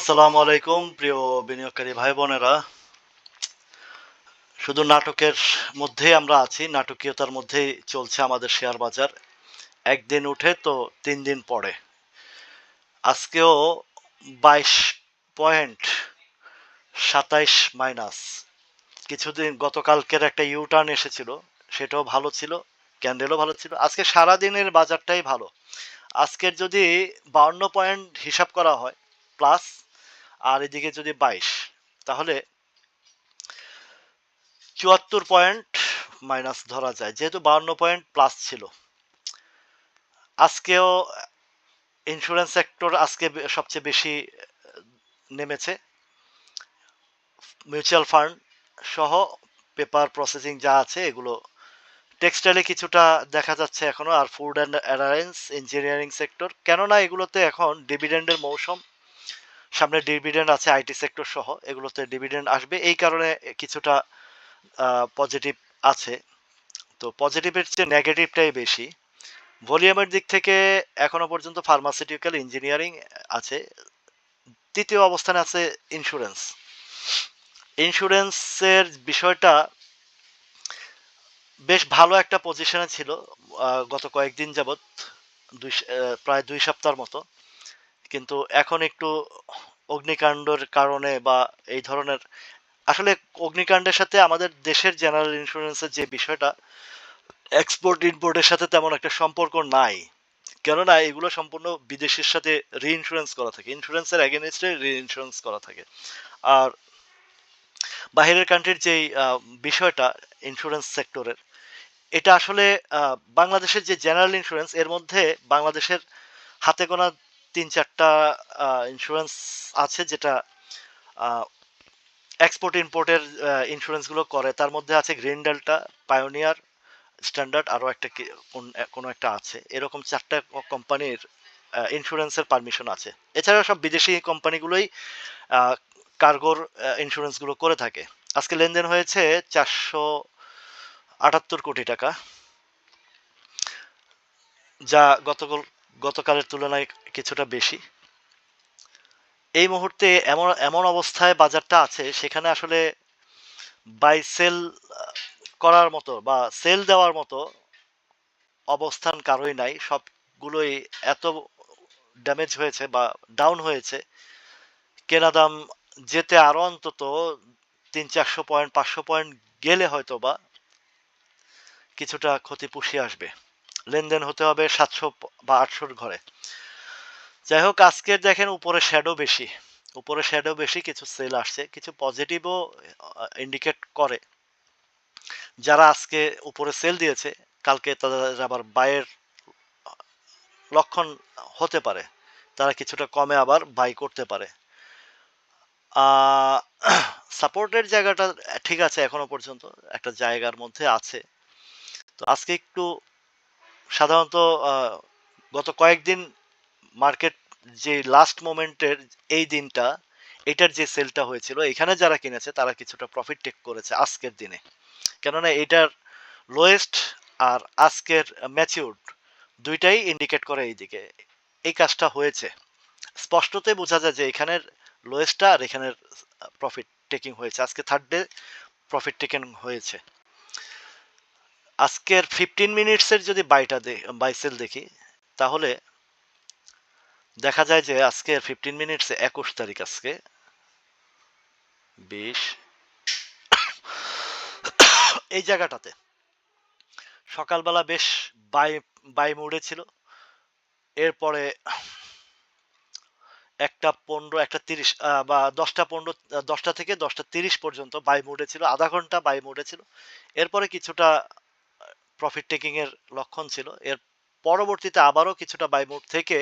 আসসালামু আলাইকুম, প্রিয় বিনিয়োগকারী ভাই বোনেরা। শুধু নাটকের মধ্যেই আমরা আছি, নাটকীয়তার মধ্যেই চলছে আমাদের শেয়ার বাজার। একদিন উঠে তো তিন দিন পরে। আজকেও বাইশ পয়েন্ট সাতাইশ মাইনাস। কিছুদিন গতকালকের একটা ইউ টার্ন এসেছিল, সেটাও ভালো ছিল, ক্যান্ডেলও ভালো ছিল। আজকে সারা দিনের বাজারটাই ভালো। আজকের যদি বাউন্ন পয়েন্ট হিসাব করা হয়, প্লাস আর এদিকে যদি বাইশ, তাহলে চুয়াত্তর পয়েন্ট মাইনাস ধরা যায়। যেহেতু বাউন্ন পয়েন্ট প্লাস ছিল, আজকেও ইন্স্যুরেন্স সেক্টর আজকে সবচেয়ে বেশি নেমেছে। মিউচুয়াল ফান্ড সহ পেপার প্রসেসিং যা আছে, এগুলো টেক্সটাইলে কিছুটা দেখা যাচ্ছে এখনও। আর food and alliance engineering sector কেননা এগুলোতে এখন ডিভিডেন্ডের মৌসুম সামনে ডিভিডেন্ড আছে আইটি সেক্টর সহ, এগুলোতে ডিভিডেন্ড আসবে। এই কারণে কিছুটা পজিটিভ আছে। তো পজিটিভের চেয়ে নেগেটিভটাই বেশি। ভলিউমের দিক থেকে এখনও পর্যন্ত ফার্মাসিউটিক্যাল ইঞ্জিনিয়ারিং আছে। তৃতীয় অবস্থানে আছে ইন্স্যুরেন্স ইন্স্যুরেন্সের বিষয়টা বেশ ভালো একটা পজিশনে ছিল গত কয়েকদিন যাবৎ, দুই প্রায় দুই সপ্তাহের মতো। কিন্তু এখন একটু অগ্নিকাণ্ডের কারণে বা এই ধরনের, আসলে অগ্নিকাণ্ডের সাথে আমাদের দেশের জেনারেল ইন্স্যুরেন্সের যে বিষয়টা এক্সপোর্ট ইম্পোর্টের সাথে তেমন একটা সম্পর্ক নাই। কেননা এগুলো সম্পূর্ণ বিদেশের সাথে রি ইন্স্যুরেন্স করা থাকে। ইন্স্যুরেন্সের অ্যাগেনস্টে রি ইন্স্যুরেন্স করা থাকে। আর বাহিরের কান্ট্রির যেই বিষয়টা ইন্স্যুরেন্স সেক্টরের এটা আসলে বাংলাদেশের যে জেনারেল ইন্স্যুরেন্স এর মধ্যে বাংলাদেশের হাতে গোনা তিন চারটা ইন্স্যুরেন্স আছে যেটা এক্সপোর্ট ইম্পোর্টের ইন্স্যুরেন্সগুলো করে। তার মধ্যে আছে গ্রিন ডেল্টা পায়োনিয়ার স্ট্যান্ডার্ড আরও একটা কোনো একটা আছে। এরকম চারটা কোম্পানির ইন্স্যুরেন্সের পারমিশন আছে। এছাড়া সব বিদেশি কোম্পানিগুলোই কার্গোর ইন্স্যুরেন্সগুলো করে থাকে। আজকে লেনদেন হয়েছে চারশো আটাত্তর কোটি টাকা। যা গতকাল গতকালের তুলনায় কিছুটা বেশি। এই মুহূর্তে এমন এমন অবস্থায় বাজারটা আছে, সেখানে আসলে বাই সেল করার মতো বা সেল দেওয়ার মতো অবস্থান কারোই নাই। সবগুলোই এত ড্যামেজ হয়েছে বা ডাউন হয়েছে। কেনা দাম যেতে আরও অন্তত তিন, চারশো পয়েন্ট, পাঁচশো পয়েন্ট গেলে হয়তো বা কিছুটা ক্ষতি পুষিয়ে আসবে। লেনদেন হতে হবে সাতশো বা আটশোর ঘরে। যাই হোক, আজকের দেখেন উপরে শ্যাডো বেশি। উপরে শ্যাডো বেশি, কিছু সেল আসছে, কিছু পজিটিভও ইন্ডিকেট করে। যারা আজকে উপরে সেল দিয়েছে, কালকে তাদের আবার বায়ের লক্ষণ হতে পারে। তারা কিছুটা কমে আবার বাই করতে পারে। সাপোর্টের জায়গাটা ঠিক আছে এখনও পর্যন্ত, একটা জায়গার মধ্যে আছে। তো আজকে একটু সাধারণত গত কয়েকদিন মার্কেট যে লাস্ট মোমেন্টের এই দিনটা, এটার যে সেলটা হয়েছিল, এখানে যারা কিনেছে, তারা কিছুটা প্রফিট টেক করেছে আজকের দিনে। কেননা এটার লোয়েস্ট আর আজকের ম্যাচিউর দুইটাই ইন্ডিকেট করে এইদিকে। এই কাজটা হয়েছে। স্পষ্টতই বোঝা যায় যে এখানের লোয়েস্টটা আর এখানের প্রফিট টেকিং হয়েছে। আজকে থার্ড ডে প্রফিট টেকিং হয়েছে। আজকের ফিফটিন মিনিটসের যদি বাইটা বাই সেল দেখি, তাহলে দেখা যায় যে আজকে ফিফটিন মিনিটসে একুশ তারিখ আজকে, বিশ, এই জায়গাটাতে। সকালবেলা বেশ বাই বাই মুডে ছিল। এরপরে একটা পনেরো, একটা তিরিশ বা দশটা পনেরো, দশটা থেকে দশটা তিরিশ পর্যন্ত বাই মুডে ছিল, আধা ঘণ্টা বাই মুডে ছিল। এরপরে কিছুটা প্রফিট টেকিং এর লক্ষণ ছিল। এর পরবর্তীতে আবারও কিছুটা বাই মুড থেকে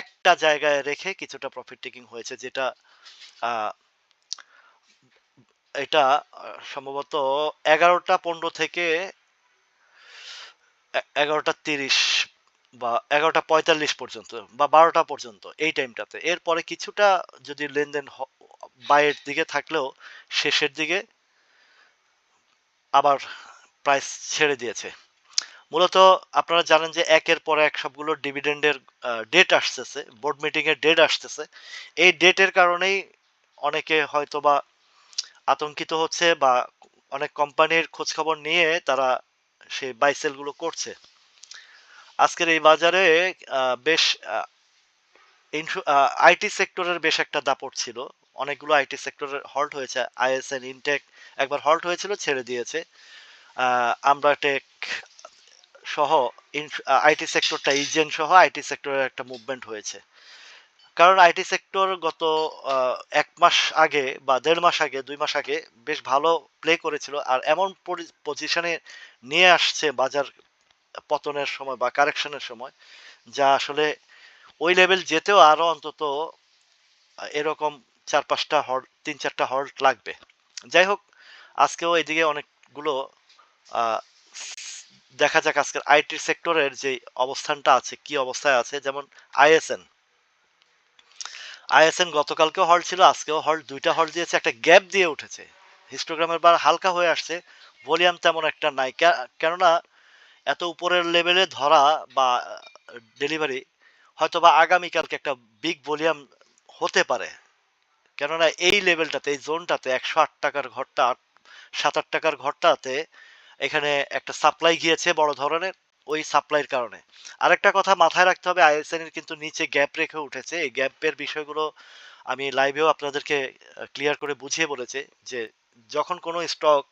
একটা জায়গায় রেখে কিছুটা প্রফিট টেকিং হয়েছে, যেটা এটা সম্ভবত এগারোটা পনেরো থেকে এগারোটা তিরিশ বা এগারোটা পঁয়তাল্লিশ পর্যন্ত বা বারোটা পর্যন্ত এই টাইমটাতে এরপরে কিছুটা যদি লেনদেন বাইয়ের দিকে থাকলেও শেষের দিকে আবার প্রাইস ছেড়ে দিয়েছে। মূলত আপনারা জানেন যে একের পর এক সবগুলো ডিভিডেন্ডের ডেট আসতেছে বোর্ড মিটিং এর ডেট আসতেছে। এই ডেটের কারণেই অনেকে হয়তো বা আতঙ্কিত হচ্ছে বা অনেক কোম্পানির খোঁজ খবর নিয়ে তারা সেই বাইসেলগুলো করছে। আজকের এই বাজারে বেশ আইটি সেক্টরের বেশ একটা দাপট ছিল। অনেকগুলো আইটি সেক্টরের হল্ট হয়েছে। আইএসএন ইনটেক একবার হল্ট হয়েছিল, ছেড়ে দিয়েছে। আমরা টেক সহ আইটি সেক্টরটা ইজেন সহ আইটি সেক্টরের একটা মুভমেন্ট হয়েছে। কারণ আইটি সেক্টর গত এক মাস আগে বা দেড় মাস আগে, দুই মাস আগে বেশ ভালো প্লে করেছিল। আর এমন পজিশনে নিয়ে আসছে বাজার পতনের সময় বা কারেকশনের সময়, যা আসলে ওই লেভেল যেতেও আরও অন্তত এরকম চার পাঁচটা হল্ট তিন চারটা হল্ট লাগবে। যাই হোক, আজকেও এদিকে অনেকগুলো দেখা যাক আজকের আইটি সেক্টরের যে অবস্থানটা আছে, কি অবস্থায় আছে। যেমন আইএসএন আইএসএন গতকালকেও হল্ট ছিল, আজকেও হল দুইটা হল দিয়েছে, একটা গ্যাপ দিয়ে উঠেছে। হিস্টোগ্রামের বার হালকা হয়ে আসছে। ভলিউম তেমন একটা নাই। কেননা এত উপরের লেভেলে ধরা বা ডেলিভারি হয়তো বা আগামীকালকে একটা বিগ ভলিউম হতে পারে। কেননা এই লেভেলটাতে, এই জোনটাতে একশো আট টাকার ঘরটা সাত, আট টাকার ঘরটাতে এখানে একটা সাপ্লাই গিয়েছে বড় ধরনের, ওই সাপ্লাইয়ের কারণে। আরেকটা কথা মাথায় রাখতে হবে আইএসএন এর কিন্তু নিচে গ্যাপ রেখে উঠেছে। এই গ্যাপের বিষয়গুলো আমি লাইভেও আপনাদেরকে ক্লিয়ার করে বুঝিয়ে বলেছে যে যখন কোনো স্টক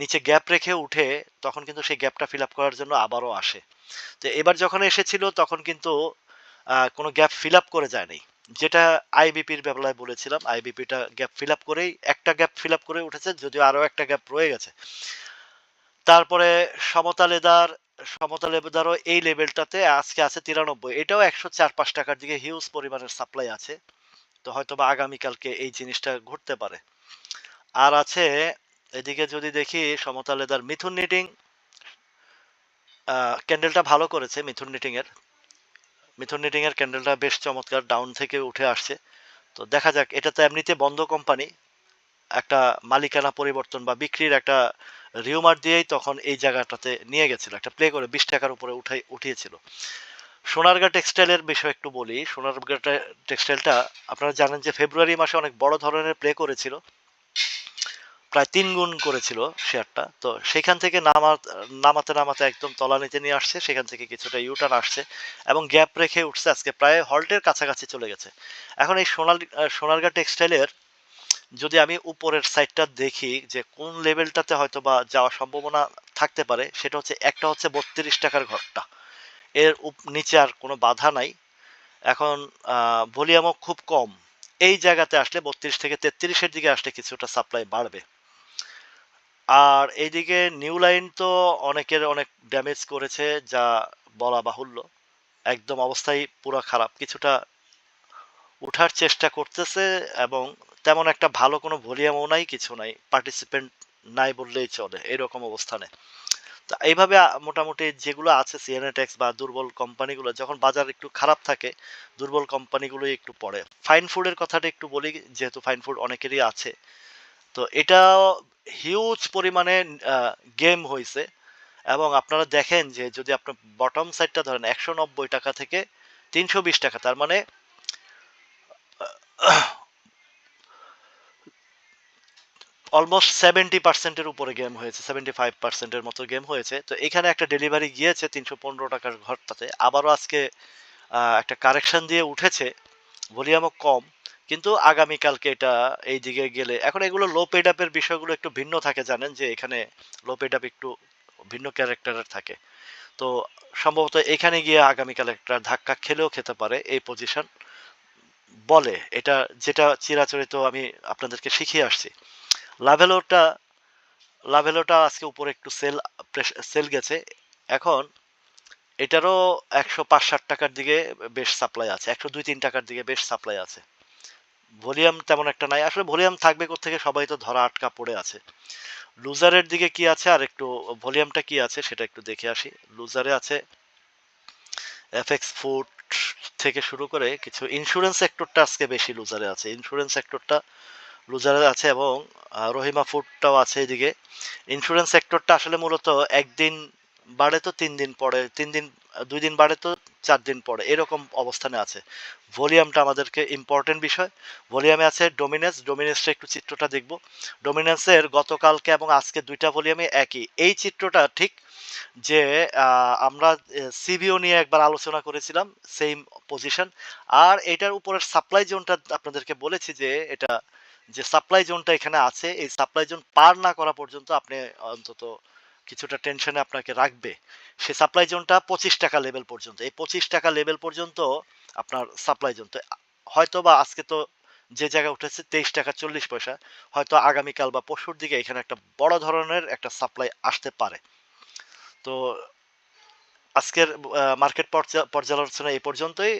নিচে গ্যাপ রেখে উঠে, তখন কিন্তু সেই গ্যাপটা ফিল আপ করার জন্য আবারও আসে। তো এবার যখন এসেছিল, তখন কিন্তু কোনো গ্যাপ ফিল আপ করে যায়নি। যেটা আইবিপির বেলায় বলেছিলাম আইবিপিটা গ্যাপ ফিল আপ করেই, একটা গ্যাপ ফিল আপ করে উঠেছে, যদিও আরও একটা গ্যাপ রয়ে গেছে। তারপরে সমতা লেদার, সমতা লেদারও এই লেভেলটাতে আজকে আছে তিরানব্বই। এটাও একশো চার পাঁচ টাকার দিকে হিউজ পরিমাণের সাপ্লাই আছে। তো হয়তো বা আগামীকালকে এই জিনিসটা ঘটতে পারে। আর আছে, এদিকে যদি দেখি সমতা লেদার মিথুন নিটিং ক্যান্ডেলটা ভালো করেছে মিথুন নিটিং এর। মিথুন নিটিং এর ক্যান্ডেলটা বেশ চমৎকার ডাউন থেকে উঠে আসছে। তো দেখা যাক, এটা তো এমনিতে বন্ধ কোম্পানি একটা মালিকানা পরিবর্তন বা বিক্রির একটা রিউমার দিয়েই তখন এই জায়গাটাতে নিয়ে গেছিল, একটা প্লে করে বিশ টাকার উপরে উঠাই, উঠিয়েছিল। সোনারগা টেক্সটাইলের বিষয়ে একটু বলি, সোনারগা টেক্সটাইলটা আপনারা জানেন যে ফেব্রুয়ারি মাসে অনেক বড় ধরনের প্লে করেছিল। প্রায় তিন গুণ করেছিল শেয়ারটা। তো সেখান থেকে নামা, নামাতে নামাতে একদম তলানিতে নিয়ে আসছে, সেখান থেকে কিছুটা ইউটার্ন আসছে এবং গ্যাপ রেখে উঠছে। আজকে প্রায় হল্টের কাছাকাছি চলে গেছে। এখন এই সোনাল, সোনারগা টেক্সটাইলের যদি আমি উপরের সাইডটা দেখি যে কোন লেভেলটাতে হয়তো বা যাওয়ার সম্ভাবনা থাকতে পারে, সেটা হচ্ছে একটা হচ্ছে বত্রিশ টাকার ঘরটা। এর নিচে আর কোনো বাধা নাই। এখন ভলিউমও খুব কম। এই জায়গাতে আসলে বত্রিশ থেকে তেত্রিশের দিকে আসলে কিছুটা সাপ্লাই বাড়বে। আর এইদিকে নিউ লাইন তো অনেকের অনেক ড্যামেজ করেছে, যা বলা বাহুল্য। একদম অবস্থাই পুরো খারাপ। কিছুটা উঠার চেষ্টা করতেছে এবং তেমন একটা ভালো কোনো ভলিউমও নাই, কিছু নাই পার্টিসিপেন্ট নাই বললেই চলে, এরকম অবস্থানে। তো এইভাবে মোটামুটি যেগুলো আছে সিএনএটেক্স বা দুর্বল কোম্পানিগুলো, যখন বাজার একটু খারাপ থাকে, দুর্বল কোম্পানিগুলোই একটু পড়ে। ফাইন ফুডের কথাটা একটু বলি, যেহেতু ফাইন ফুড অনেকেরই আছে। তো এটা হিউজ পরিমাণে গেম হয়েছে এবং আপনারা দেখেন যে, যদি আপনার বটম সাইডটা ধরেন, একশো নব্বই টাকা থেকে তিনশো বিশ টাকা, তার মানে অলমোস্ট সেভেন্টি পার্সেন্টের উপরে গেম হয়েছে সেভেন্টি ফাইভ পার্সেন্টের মতো গেম হয়েছে। তো এখানে একটা ডেলিভারি গিয়েছে তিনশো পনেরো টাকার ঘরটাতে। আবারও আজকে একটা কারেকশন দিয়ে উঠেছে ভলিউমও কম। কিন্তু আগামীকালকে এটা এই দিকে গেলে, এখন এগুলো লো পেড আপের বিষয়গুলো একটু ভিন্ন থাকে জানেন, যে এখানে লো পেড আপ একটু ভিন্ন ক্যারেক্টারের থাকে। তো সম্ভবত এখানে গিয়ে আগামীকাল একটা ধাক্কা খেলেও খেতে পারে এই পজিশন বলে, এটা যেটা চিরাচরিত আমি আপনাদেরকে শিখিয়ে আসছি। লাভেলোটা লাভেলোটা আজকে উপরে একটু সেল সেল গেছে। এখন এটারও একশো পাঁচ ষাট টাকার দিকে বেশ সাপ্লাই আছে, একশো দুই তিন টাকার দিকে বেশ সাপ্লাই আছে। ভলিউম তেমন একটা নাই। আসলে ভলিউম থাকবে থেকে সবাই তো ধরা আটকা পড়ে আছে। লুজারের দিকে কি আছে? আর একটু ভলিউমটা কি আছে সেটা একটু দেখে আসি। লুজারে আছে এফএক্স ফুড থেকে শুরু করে কিছু। ইন্স্যুরেন্স সেক্টরটা আজকে বেশি লুজারে আছে। ইন্স্যুরেন্স সেক্টরটা লুজারে আছে এবং রহিমা ফুডটাও আছে এদিকে। ইন্স্যুরেন্স সেক্টরটা আসলে মূলত একদিন বাড়ে তো তিন দিন পরে, তিন দিন, দুই দিন বাড়ে তো চার দিন পরে, এরকম অবস্থানে আছে। ভলিউমটা আমাদেরকে ইম্পর্টেন্ট বিষয়। ভলিউমে আছে ডোমিনেন্স ডোমিনেন্সটা একটু চিত্রটা দেখব। ডোমিনেন্সের গতকালকে এবং আজকে দুইটা ভলিউমে একই। এই চিত্রটা ঠিক যে আমরা সিবিও নিয়ে একবার আলোচনা করেছিলাম সেম পজিশন আর এটার উপরের সাপ্লাই জোনটা আপনাদেরকে বলেছি যে, এটা যে সাপ্লাই জোনটা এখানে আছে, এই সাপ্লাই জোন পার না করা পর্যন্ত আপনি অন্তত কিছুটা টেনশনে আপনাকে রাখবে। সে সাপ্লাই জোনটা পঁচিশ টাকা লেভেল পর্যন্ত। এই পঁচিশ টাকা লেভেল পর্যন্ত আপনার সাপ্লাই জোন তো হয়তো বা আজকে তো যে জায়গায় উঠেছে তেইশ টাকা চল্লিশ পয়সা, হয়তো আগামীকাল বা পরশুর দিকে এখানে একটা বড় ধরনের একটা সাপ্লাই আসতে পারে। তো, আজকের মার্কেট পর্যালোচনা এই পর্যন্তই।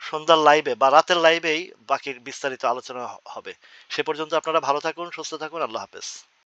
সন্ধ্যার লাইভে বা রাতের লাইভেই বাকি বিস্তারিত আলোচনা হবে। সে পর্যন্ত আপনারা ভালো থাকুন, সুস্থ থাকুন, আল্লাহ হাফেজ।